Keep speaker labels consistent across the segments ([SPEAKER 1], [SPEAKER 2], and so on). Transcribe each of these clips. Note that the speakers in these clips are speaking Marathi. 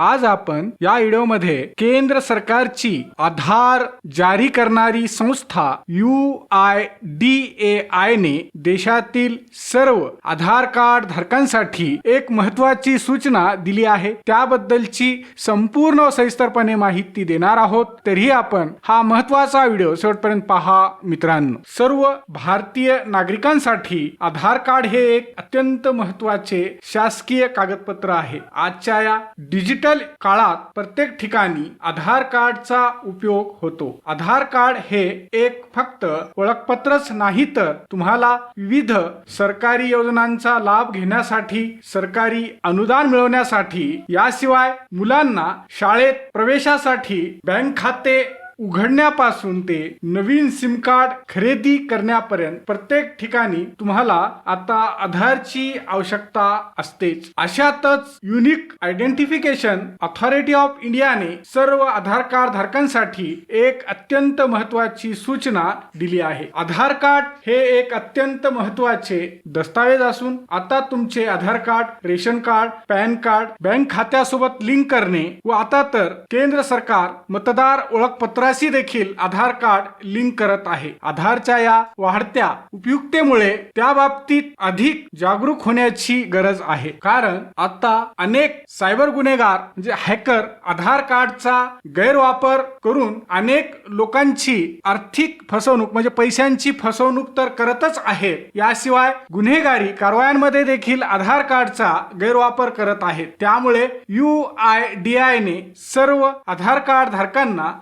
[SPEAKER 1] आज आपण या व्हिडिओमध्ये केंद्र सरकारची आधार जारी करणारी संस्था U I D A I ने देशातील सर्व आधार कार्ड धारकांसाठी एक महत्वाची सूचना दिली आहे. त्याबद्दलची संपूर्ण सविस्तरपणे माहिती देणार आहोत. तरीही आपण हा महत्त्वाचा व्हिडिओ शेवटपर्यंत पहा मित्रांनो. सर्व भारतीय नागरिकांसाठी आधार कार्ड हे एक अत्यंत महत्त्वाचे शासकीय कागदपत्र आहे. आजच्या या डिजिटल काळात प्रत्येक ठिकाणी आधार कार्डचा उपयोग होतो. आधार कार्ड हे एक फक्त ओळखपत्रच नाही तर तुम्हाला विविध सरकारी योजनांचा लाभ घेण्यासाठी सरकारी अनुदान मिळवण्यासाठी याशिवाय मुलांना शाळेत प्रवेशासाठी बँक खाते उघडण्यापासून ते नवीन सिम कार्ड खरेदी करण्यापर्यंत प्रत्येक ठिकाणी तुम्हाला आता आधारची आवश्यकता असतेच. अशातच युनिक आयडेंटिफिकेशन अथॉरिटी ऑफ इंडियाने सर्व आधार कार्ड धारकांसाठी एक अत्यंत महत्वाची सूचना दिली आहे. आधार कार्ड हे एक अत्यंत महत्त्वाचे दस्तावेज असून आता तुमचे Aadhaar card ration card PAN card bank खात्यासोबत link करणे व आता तर केंद्र सरकार मतदार ओळखपत्र ओळखपत्राशी देखील आधार कार्ड लिंक करत आहे. आधारच्या या वाढत्या उपयुक्तेमुळे त्या बाबतीत अधिक जागरूक होण्याची गरज आहे. कारण आता अनेक सायबर गुन्हेगार म्हणजे हॅकर आधार कार्डचा गैरवापर करून अनेक लोकांची आर्थिक फसवणूक म्हणजे पैशांची फसवणूक तर करतच आहे. याशिवाय गुन्हेगारी कारवायांमध्ये देखील आधार कार्डचा गैरवापर करत आहेत. त्यामुळे यू आय डी आय ने सर्व आधार कार्ड धारकांना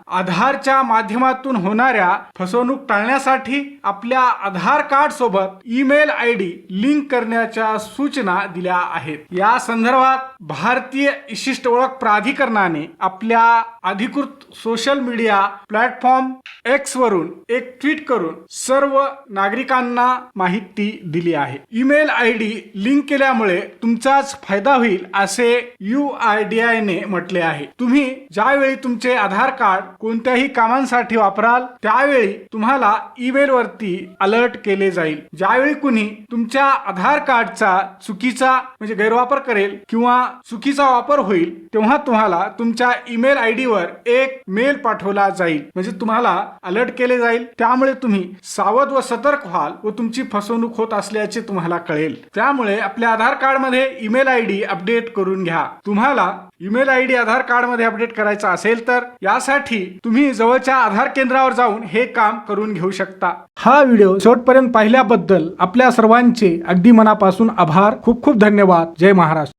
[SPEAKER 1] आधारच्या माध्यमातून होणाऱ्या फसवणूक टाळण्यासाठी आपल्या आधार कार्ड सोबत ईमेल आय डी लिंक करण्याच्या सूचना दिल्या आहेत. या संदर्भात भारतीय विशिष्ट ओळख प्राधिकरणाने आपल्या अधिकृत सोशल मीडिया प्लॅटफॉर्म एक्स वरून एक ट्विट करून सर्व नागरिकांना माहिती दिली आहे. ईमेल आय डी लिंक केल्यामुळे तुमचाच फायदा होईल असे यू आय डी आय ने म्हटले आहे. तुम्ही ज्यावेळी तुमचे आधार कार्ड कोणत्याही कामांसाठी वापराल त्यावेळी तुम्हाला ईमेल वरती अलर्ट केले जाईल. ज्यावेळी कुणी तुमच्या आधार कार्डचा चुकीचा म्हणजे गैरवापर करेल किंवा चुकीचा वापर होईल तेव्हा तुम्हाला तुमच्या ईमेल आय डी वर एक मेल पाठवला जाईल. म्हणजे तुम्हाला अलर्ट केले जाईल. त्यामुळे तुम्ही सावध व सतर्क व्हाल व तुमची फसवणूक होत असल्याचे तुम्हाला कळेल. त्यामुळे आपल्या आधार कार्डमध्ये ईमेल आय डी अपडेट करून घ्या. तुम्हाला ईमेल आय डी आधार कार्डमध्ये अपडेट करायचा असेल तर यासाठी तुम्ही जवळच्या आधार केंद्रावर जाऊन हे काम करून घेऊ शकता. हा व्हिडिओ शेवटपर्यंत पाहिल्याबद्दल आपल्या सर्वांचे अगदी मनापासून आभार. खूप खूप धन्यवाद. जय महाराष्ट्र.